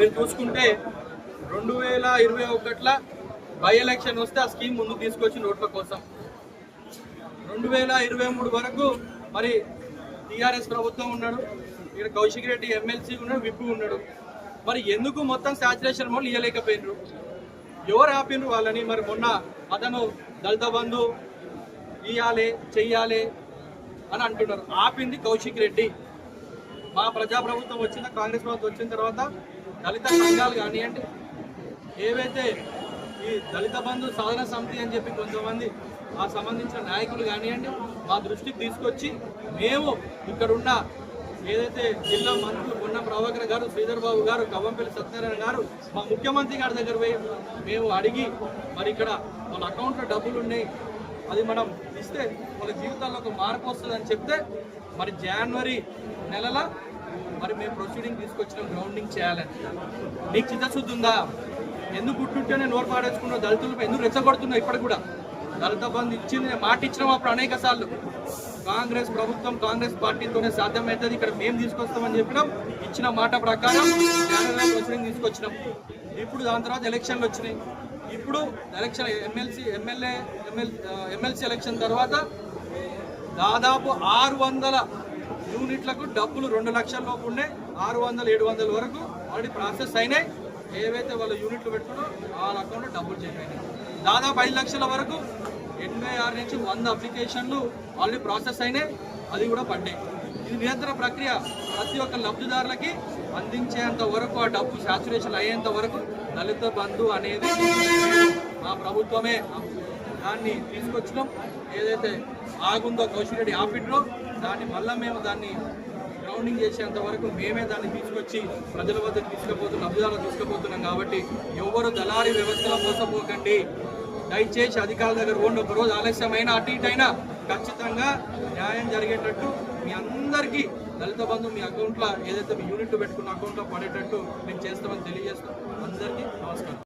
మీరు చూసుకుంటే రెండు వేల ఇరవై ఒకట్ల బై ఎలక్షన్ వస్తే ఆ స్కీమ్ ముందు తీసుకొచ్చి నోట్ల కోసం. రెండు వేల ఇరవై మూడు వరకు మరి టీఆర్ఎస్ ప్రభుత్వం ఉన్నాడు ఇక్కడ కౌశిక్ రెడ్డి ఎమ్మెల్సీ ఉన్నాడు విప్పు ఉన్నాడు. మరి ఎందుకు మొత్తం శాచురేషన్ వాళ్ళు ఇవ్వలేకపోయినరు ఎవరు ఆపినరు వాళ్ళని? మరి మొన్న అతను దళిత బంధు ఇయ్యాలి చెయ్యాలి అని అంటున్నారు. ఆపింది కౌశిక్ రెడ్డి. మా ప్రజాప్రభుత్వం వచ్చిన కాంగ్రెస్ ప్రభుత్వం వచ్చిన తర్వాత దళిత సంఘాలు కానివ్వండి ఏవైతే ఈ దళిత బంధు సాధన సమితి అని చెప్పి కొంతమంది ఆ సంబంధించిన నాయకులు కానివ్వండి మా దృష్టికి తీసుకొచ్చి మేము ఇక్కడున్న ఏదైతే జిల్లా మంత్రులు ఉన్న ప్రభాకర్ గారు శ్రీధర్ బాబు గారు కవ్వంపల్లి సత్యనారాయణ గారు మా ముఖ్యమంత్రి గారి దగ్గర పోయి మేము అడిగి మరి ఇక్కడ వాళ్ళ అకౌంట్లో డబ్బులు ఉన్నాయి అది మనం ఇస్తే వాళ్ళ జీవితాల్లో ఒక మార్పు వస్తుందని చెప్తే మరి జనవరి నెలల మరి మేము ప్రొసీడింగ్ తీసుకొచ్చిన గ్రౌండింగ్ చేయాలని. నీకు చిత్తశుద్ధి ఉందా? ఎందుకు గుట్టుంటేనే నోరు పాడేసుకున్నావు? దళితులపై ఎందుకు రెచ్చగొడుతున్నావు ఇప్పటికి కూడా? దళిత బంధు ఇచ్చింది మాట ఇచ్చినాం అప్పుడు అనేక సార్లు. కాంగ్రెస్ ప్రభుత్వం కాంగ్రెస్ పార్టీతోనే సాధ్యమవుతుంది ఇక్కడ మేము తీసుకొస్తామని చెప్పినాం. ఇచ్చిన మాట ప్రకారం ప్రొసీడింగ్ తీసుకొచ్చినాం. ఇప్పుడు దాని తర్వాత ఎలక్షన్లు వచ్చినాయి. ఇప్పుడు election MLC MLA ML MLC election తర్వాత దాదాపు ఆరు వందల యూనిట్లకు డబ్బులు రెండు లక్షల లోపు ఉండే ఆరు వందల ఏడు వందల వరకు ఆల్రెడీ ప్రాసెస్ అయినాయి. ఏవైతే వాళ్ళ యూనిట్లు పెట్టుకున్నారో వాళ్ళ అకౌంట్లో డబ్బులు చెప్పినాయి దాదాపు ఐదు లక్షల వరకు ఎనభై ఆరు నుంచి వంద అప్లికేషన్లు ఆల్రెడీ ప్రాసెస్ అయినాయి. అది కూడా పడ్డాయి. ఇది నిరంతర ప్రక్రియ. ప్రతి ఒక్క లబ్ధిదారులకి అందించేంత వరకు ఆ డబ్బు శాచురేషన్ అయ్యేంత వరకు దళిత బంధు అనేది మా ప్రభుత్వమే దాన్ని తీసుకొచ్చినాం. ఏదైతే ఆగుందో కౌశిరెడ్డి ఆపిడ్రో దాన్ని మళ్ళీ మేము దాన్ని గ్రౌండింగ్ చేసేంత వరకు మేమే దాన్ని తీసుకొచ్చి ప్రజల వద్దకు తీసుకుపోతున్నాం లబ్ధిదారులు తీసుకుపోతున్నాం కాబట్టి ఎవరు దళారీ వ్యవస్థలో మోసపోకండి. దయచేసి అధికారుల దగ్గర ఉండి ఒకరోజు ఆలస్యమైన అటు ఇటైనా ఖచ్చితంగా న్యాయం జరిగేటట్టు మీ అందరికీ దళిత బంధు మీ అకౌంట్లో ఏదైతే మీ యూనిట్ పెట్టుకున్న అకౌంట్లో పడేటట్టు మేము చేస్తామని తెలియజేస్తాం. అందరికీ నమస్కారం.